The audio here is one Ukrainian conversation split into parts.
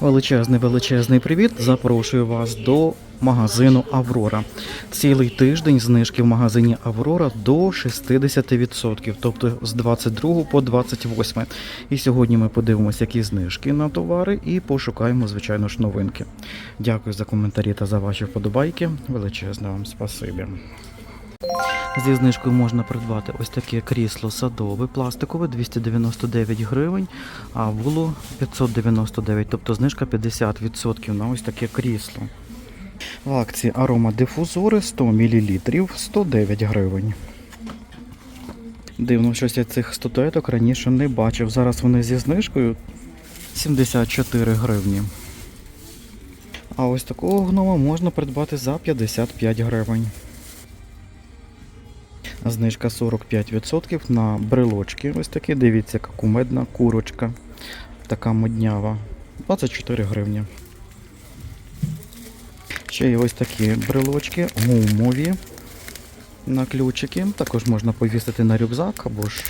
Величезний величезний привіт. Запрошую вас до магазину Аврора. Цілий тиждень знижки в магазині Аврора до 60%, тобто з 22 по 28. І сьогодні ми подивимося, які знижки на товари, і пошукаємо, звичайно ж, новинки. Дякую за коментарі та за ваші вподобайки. Величезне вам спасибі. Зі знижкою можна придбати ось таке крісло садове, пластикове 299 гривень, а було 599, тобто знижка 50% на ось таке крісло. В акції аромадифузори 100 мл 109 гривень. Дивно, щось я цих статуеток раніше не бачив. Зараз вони зі знижкою 74 гривні. А ось такого гнома можна придбати за 55 гривень. Знижка 45% на брелочки. Ось такі, дивіться, яка кумедна курочка. Така моднява. 24 гривні. Ще є ось такі брелочки, гумові на ключики. Також можна повісити на рюкзак або ж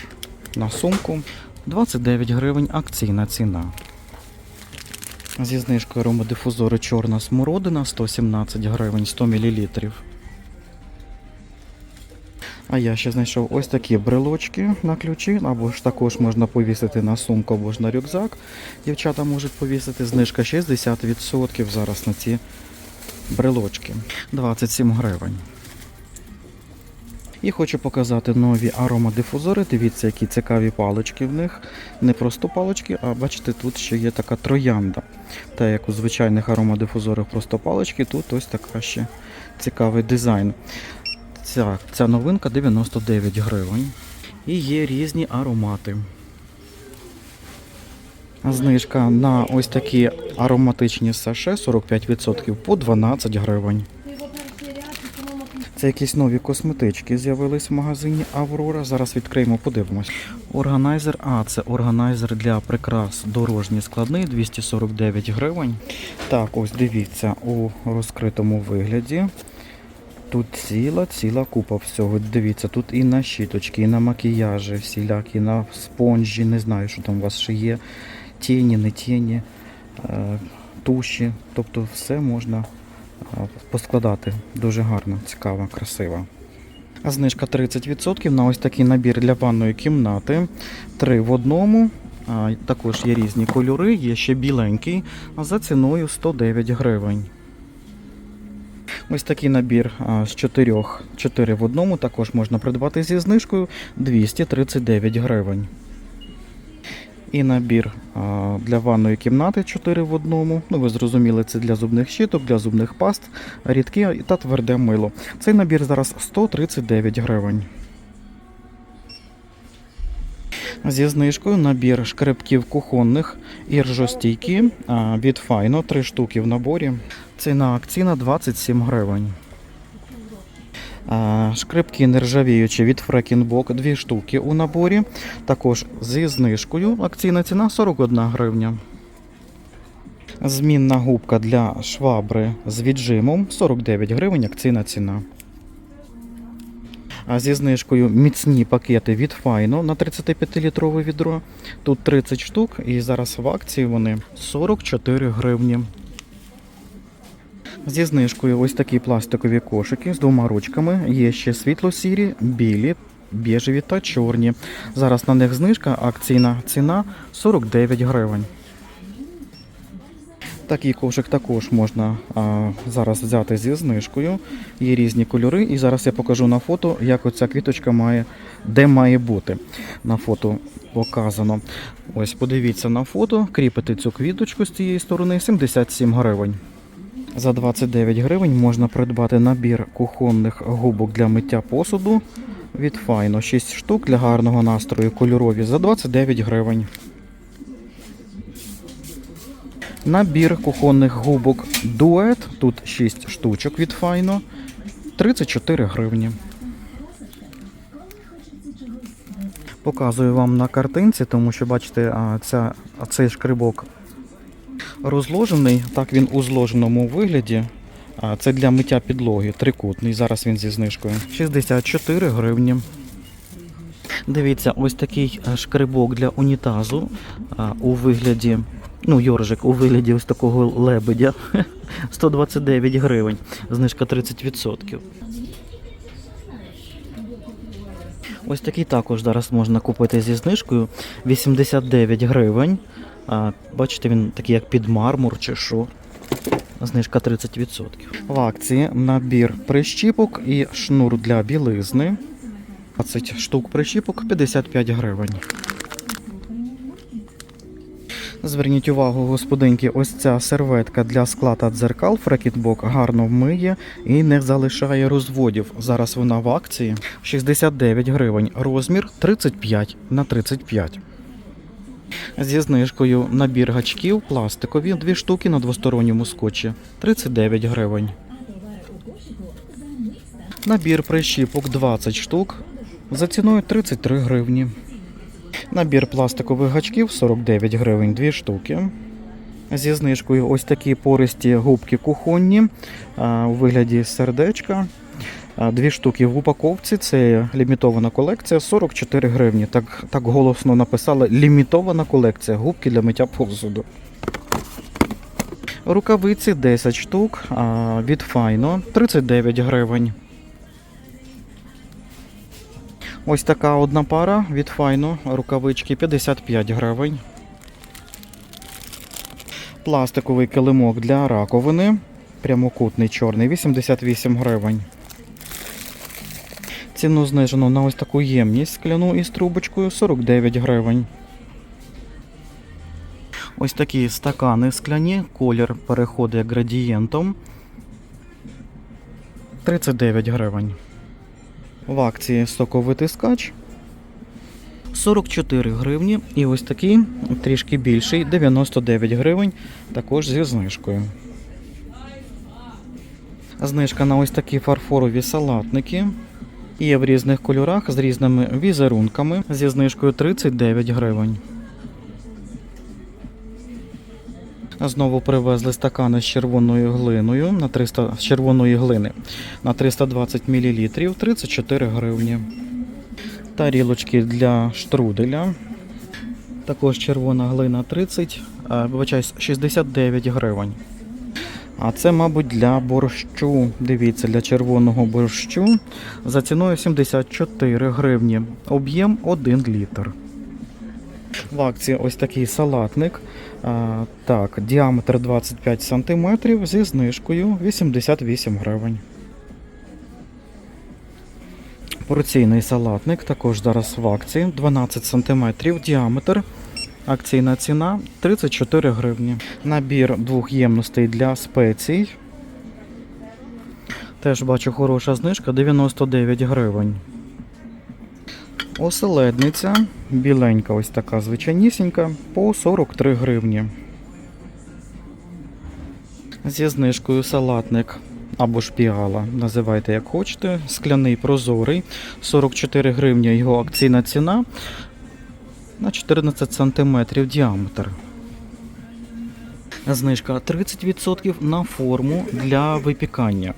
на сумку. 29 гривень акційна ціна. Зі знижкою аромадифузори чорна смородина 117 гривень 100 мл. А я ще знайшов ось такі брелочки на ключі, або ж також можна повісити на сумку, або ж на рюкзак. Дівчата можуть повісити. Знижка 60% зараз на ці брелочки. 27 гривень. І хочу показати нові аромадифузори. Дивіться, які цікаві палички в них. Не просто палички, а бачите, тут ще є така троянда. Та як у звичайних аромадифузорах просто палички, тут ось така ще цікавий дизайн. Ця, ця новинка 99 гривень. І є різні аромати. Знижка на ось такі ароматичні саше 45% по 12 гривень. Це якісь нові косметички з'явились в магазині Аврора. Зараз відкриємо, подивимось. Органайзер, а це органайзер для прикрас дорожній складний 249 гривень. Так, ось дивіться у розкритому вигляді. Тут ціла ціла купа всього. Дивіться, тут і на щіточки, і на макіяжі, всілякі, і на спонжі, не знаю, що там у вас ще є. Тіні, не тіні, е, туші. Тобто все можна е, поскладати. Дуже гарно, цікаво, красиво. А знижка 30% на ось такий набір для ванної кімнати. Три в одному. Також є різні кольори, є ще біленький, а за ціною 109 гривень. Ось такий набір з чотирьох, 4 в одному також можна придбати зі знижкою 239 гривень. І набір для ванної кімнати 4 в одному. Ну, ви зрозуміли, це для зубних щіток, для зубних паст, рідке та тверде мило. Цей набір зараз 139 гривень. Зі знижкою набір шкребків кухонних іржостійкі а, від Файно 3 штуки в наборі. Ціна акційна 27 гривень. А, Шкребки нержавіючі від Фрекінбок 2 штуки у наборі. Також зі знижкою акційна ціна 41 гривня. Змінна губка для швабри з віджимом 49 гривень акційна ціна. А зі знижкою міцні пакети від Файно на 35-літрове відро. Тут 30 штук і зараз в акції вони 44 гривні. Зі знижкою ось такі пластикові кошики з двома ручками. Є ще світло-сірі, білі, біжеві та чорні. Зараз на них знижка, акційна ціна 49 гривень. Такий кошик також можна а, зараз взяти зі знижкою. Є різні кольори. І зараз я покажу на фото, як оця квіточка має, де має бути. На фото показано. Ось подивіться на фото, кріпити цю квіточку з цієї сторони 77 гривень. За 29 гривень можна придбати набір кухонних губок для миття посуду від Файно. 6 штук для гарного настрою кольорові за 29 гривень. Набір кухонних губок дует. Тут 6 штучок від Файно. 34 гривні. Показую вам на картинці, тому що бачите, ця, цей шкрибок розложений. Так він у зложеному вигляді. Це для миття підлоги, трикутний. Зараз він зі знижкою. 64 гривні. Дивіться, ось такий е, шкрибок для унітазу у вигляді Ну, йоржик у вигляді ось такого лебедя. 129 гривень. Знижка 30%. Ось такий також зараз можна купити зі знижкою 89 гривень. А, бачите, він такий як під мармур чи що. Знижка 30%. В акції набір прищіпок і шнур для білизни. 20 штук прищіпок 55 гривень. Зверніть увагу, господинки, ось ця серветка для скла та дзеркал Фрекітбок гарно вмиє і не залишає розводів. Зараз вона в акції 69 гривень. Розмір 35 на 35. Зі знижкою набір гачків пластикові, дві штуки на двосторонньому скотчі 39 гривень. Набір прищіпок 20 штук за ціною 33 гривні. Набір пластикових гачків 49 гривень 2 штуки. Зі знижкою ось такі пористі губки кухонні у вигляді сердечка. Дві штуки в упаковці. Це лімітована колекція 44 гривні. Так, так голосно написали лімітована колекція губки для миття посуду. Рукавиці 10 штук від Файно 39 гривень. Ось така одна пара від Файно, рукавички 55 гривень. Пластиковий килимок для раковини. Прямокутний чорний 88 гривень. Ціну знижено на ось таку ємність скляну із трубочкою 49 гривень. Ось такі стакани скляні, колір переходить градієнтом 39 гривень. В акції соковитий скач 44 гривні. І ось такий трішки більший 99 гривень, також зі знижкою. Знижка на ось такі фарфорові салатники. Є в різних кольорах з різними візерунками зі знижкою 39 гривень. Знову привезли стакани з червоною глиною на 300 з червоної глини на 320 мл 34 гривні. Тарілочки для штруделя. Також червона глина 30, вибачаюсь, 69 гривень. А це, мабуть, для борщу. Дивіться, для червоного борщу за ціною 74 гривні. Об'єм 1 літр. В акції ось такий салатник. А, так, діаметр 25 см зі знижкою 88 гривень. Порційний салатник також зараз в акції 12 см діаметр. Акційна ціна 34 гривні. Набір двох ємностей для спецій. Теж бачу хороша знижка 99 гривень. Оселедниця, біленька, ось така звичайнісінька, по 43 гривні. Зі знижкою салатник або ж піала, називайте як хочете. Скляний прозорий, 44 гривні його акційна ціна на 14 см діаметр. Знижка 30% на форму для випікання.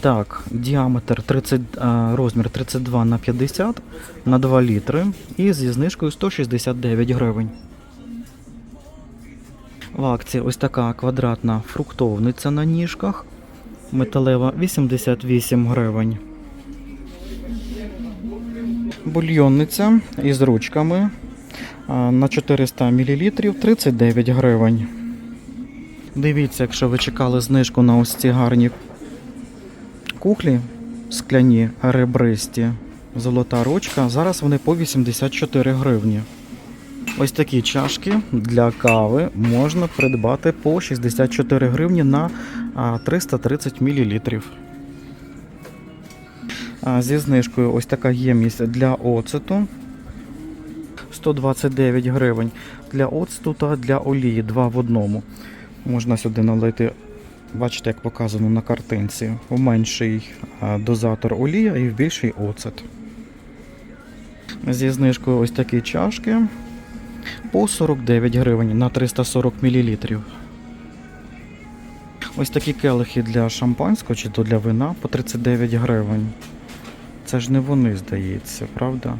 Так, діаметр 30, розмір 32 на 50 на 2 літри і зі знижкою 169 гривень. В акції ось така квадратна фруктовниця на ніжках. Металева 88 гривень. Бульйонниця із ручками на 400 мл 39 гривень. Дивіться, якщо ви чекали знижку на ось ці гарні кухлі скляні ребристі, золота ручка. Зараз вони по 84 гривні. Ось такі чашки для кави можна придбати по 64 гривні на а, 330 мл. Зі знижкою ось така ємність для оцету 129 гривень. Для оцту та для олії 2 в одному. Можна сюди налити Бачите, як показано на картинці. В менший дозатор олія і в більший оцет. Зі знижкою ось такі чашки по 49 гривень на 340 мл. Ось такі келихи для шампанського чи то для вина по 39 гривень. Це ж не вони, здається, правда?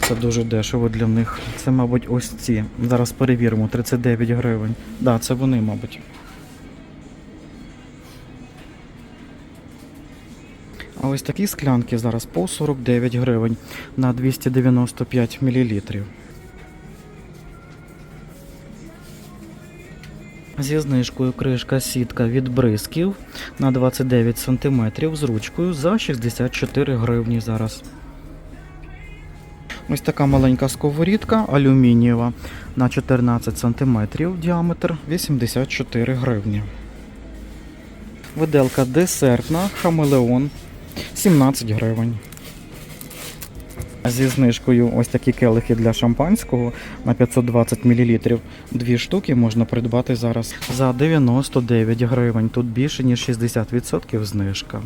Це дуже дешево для них. Це, мабуть, ось ці. Зараз перевіримо. 39 гривень. Так, да, це вони, мабуть. А ось такі склянки зараз по 49 гривень на 295 мл. Зі знижкою кришка сітка від бризків на 29 см з ручкою за 64 гривні зараз. Ось така маленька сковорідка алюмінієва на 14 см діаметр 84 гривні. Виделка десертна хамелеон 17 гривень. Зі знижкою ось такі келихи для шампанського на 520 мл. Дві штуки можна придбати зараз за 99 гривень. Тут більше ніж 60% знижка.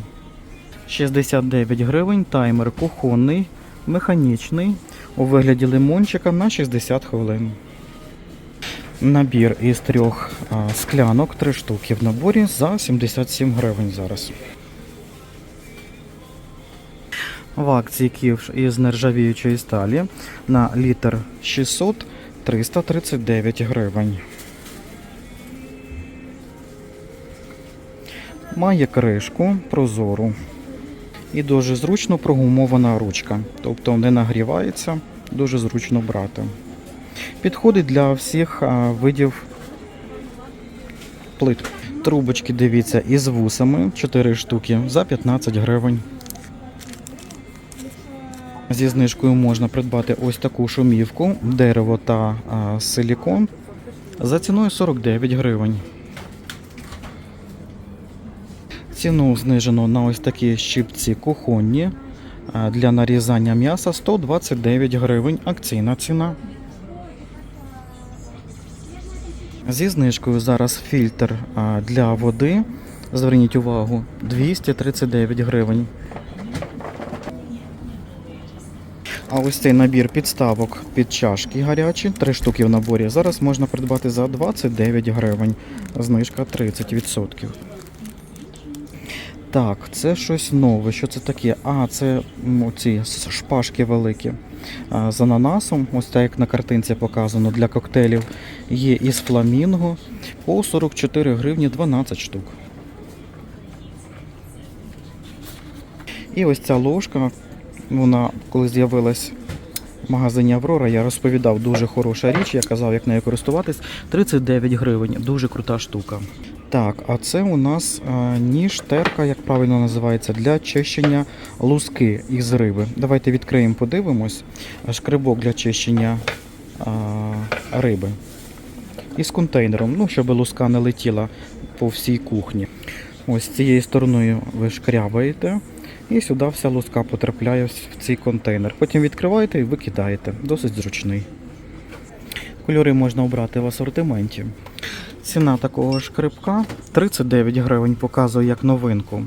69 гривень таймер кухонний, механічний у вигляді лимончика на 60 хвилин. Набір із трьох склянок, три штуки в наборі за 77 гривень зараз. В акції ківш із нержавіючої сталі на літр 600 339 гривень. Має кришку прозору і дуже зручно прогумована ручка, тобто не нагрівається, дуже зручно брати. Підходить для всіх видів плит. Трубочки, дивіться, із вусами 4 штуки за 15 гривень. Зі знижкою можна придбати ось таку шумівку, дерево та силікон за ціною 49 гривень. Ціну знижено на ось такі щипці кухонні для нарізання м'яса 129 гривень. Акційна ціна. Зі знижкою зараз фільтр для води. Зверніть увагу, 239 гривень. А ось цей набір підставок під чашки гарячі, три штуки в наборі. Зараз можна придбати за 29 гривень. Знижка 30%. Так, це щось нове. Що це таке? А, це ці шпажки великі. З ананасом, ось так як на картинці показано для коктейлів. Є із фламінго по 44 гривні 12 штук. І ось ця ложка, вона коли з'явилась в магазині Аврора, я розповідав, дуже хороша річ, я казав, як нею користуватись. 39 гривень, дуже крута штука. Так, а це у нас а, ніж терка, як правильно називається, для чищення луски із риби. Давайте відкриємо, подивимось. Шкребок для чищення а, риби. Із контейнером, ну, щоб луска не летіла по всій кухні. Ось цією стороною ви шкрябаєте. І сюди вся луска потрапляє в цей контейнер. Потім відкриваєте і викидаєте. Досить зручний. Кольори можна обрати в асортименті. Ціна такого шкребка 39 гривень, показує як новинку.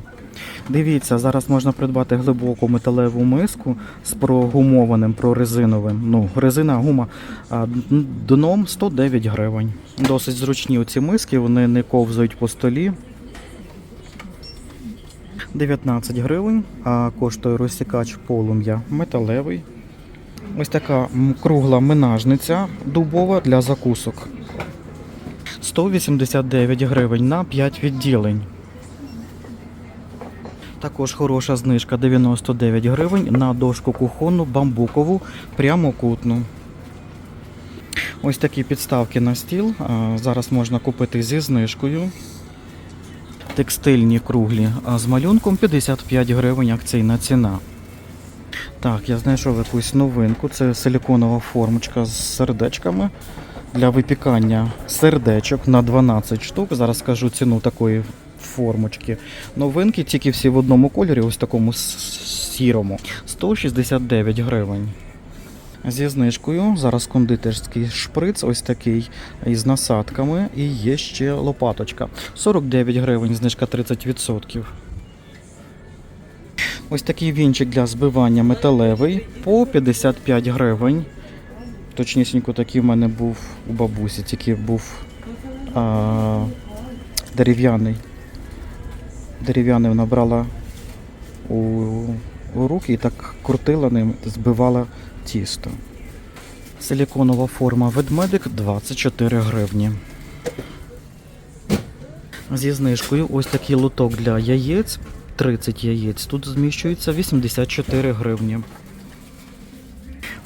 Дивіться, зараз можна придбати глибоку металеву миску з прогумованим, прорезиновим. Ну, резина гума дном 109 гривень. Досить зручні оці миски, вони не ковзають по столі. 19 гривень, а коштує розсікач полум'я металевий. Ось така кругла минажниця дубова для закусок. 189 гривень на 5 відділень. Також хороша знижка 99 гривень на дошку кухонну бамбукову прямокутну. Ось такі підставки на стіл. Зараз можна купити зі знижкою. Текстильні круглі з малюнком 55 гривень акційна ціна. Так, я знайшов якусь новинку. Це силіконова формочка з сердечками для випікання сердечок на 12 штук. Зараз скажу ціну такої формочки. Новинки тільки всі в одному кольорі, ось такому сірому. 169 гривень. Зі знижкою зараз кондитерський шприц, ось такий із насадками, і є ще лопаточка. 49 гривень, знижка 30%. Ось такий вінчик для збивання металевий по 55 гривень. Точнісінько такий в мене був у бабусі, тільки був а, дерев'яний. Дерев'яний вона брала у, у руки і так крутила ним, збивала тісто. Силіконова форма ведмедик 24 гривні. Зі знижкою ось такий лоток для яєць. 30 яєць. Тут зміщується 84 гривні.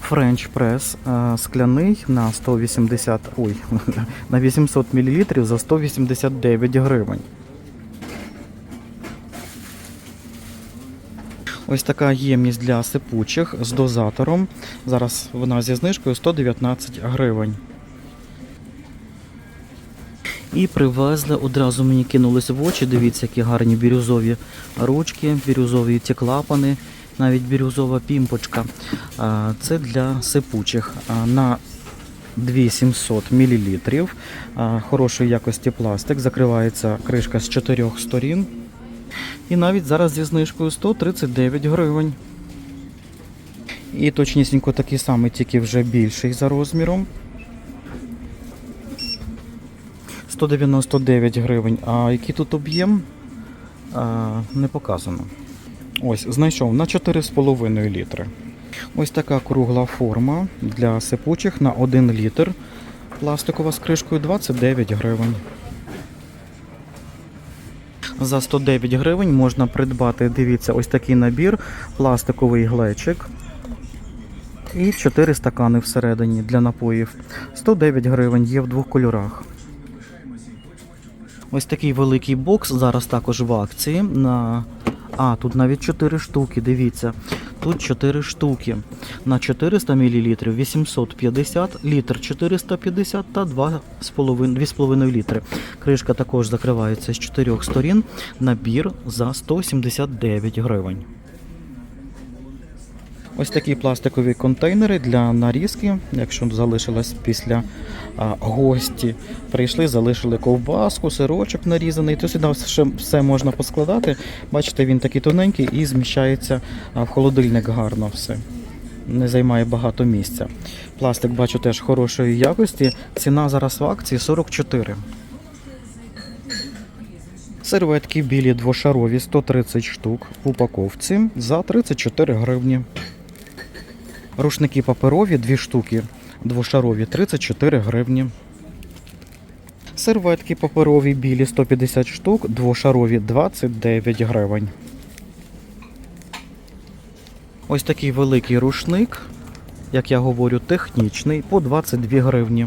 Френч прес е, скляний на 180, ой, на 800 мл за 189 гривень. Ось така ємність для сипучих з дозатором. Зараз вона зі знижкою 119 гривень. І привезли, одразу мені кинулись в очі. Дивіться, які гарні бірюзові ручки, бірюзові ті клапани, навіть бірюзова пімпочка. Це для сипучих. На 2700 мл. Хорошої якості пластик. Закривається кришка з чотирьох сторін. І навіть зараз зі знижкою 139 гривень. І точнісінько такий самий, тільки вже більший за розміром. 199 гривень. А який тут об'єм? Не показано. Ось, знайшов на 4,5 літри. Ось така кругла форма для сипучих на 1 літр. Пластикова з кришкою 29 гривень. За 109 гривень можна придбати, дивіться, ось такий набір, пластиковий глечик. І 4 стакани всередині для напоїв. 109 гривень є в двох кольорах. Ось такий великий бокс зараз також в акції. На... А, тут навіть 4 штуки, дивіться. Тут 4 штуки. На 400 мл 850, літр 450 та 2,5 2,5 літри. Кришка також закривається з 4 сторін. Набір за 179 гривень. Ось такі пластикові контейнери для нарізки, якщо залишилось після а, гості. Прийшли, залишили ковбаску, сирочок нарізаний. То сюди все, все можна поскладати. Бачите, він такий тоненький і зміщається в холодильник гарно все. Не займає багато місця. Пластик бачу теж хорошої якості. Ціна зараз в акції 44. Серветки білі двошарові 130 штук в упаковці за 34 гривні. Рушники паперові 2 штуки двошарові 34 гривні. Серветки паперові білі 150 штук, двошарові 29 гривень. Ось такий великий рушник, як я говорю, технічний по 22 гривні.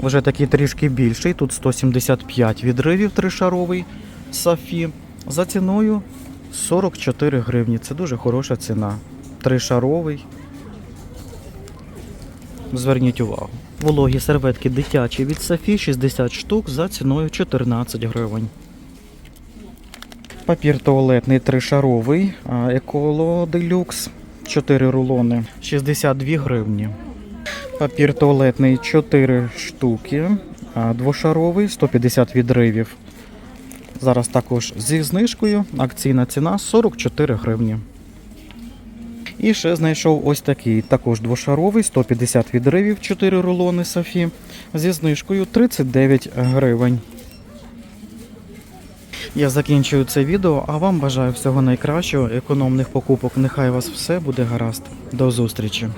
Вже такий трішки більший, тут 175 відривів тришаровий Сафі. За ціною 44 гривні. Це дуже хороша ціна. Тришаровий. Зверніть увагу. Вологі серветки дитячі від Сафі 60 штук за ціною 14 гривень. Папір туалетний тришаровий Еколо Делюкс 4 рулони 62 гривні. Папір туалетний 4 штуки, двошаровий 150 відривів. Зараз також зі знижкою. Акційна ціна 44 гривні. І ще знайшов ось такий, також двошаровий, 150 відривів, 4 рулони Софі. Зі знижкою 39 гривень. Я закінчую це відео, а вам бажаю всього найкращого, економних покупок. Нехай вас все буде гаразд. До зустрічі!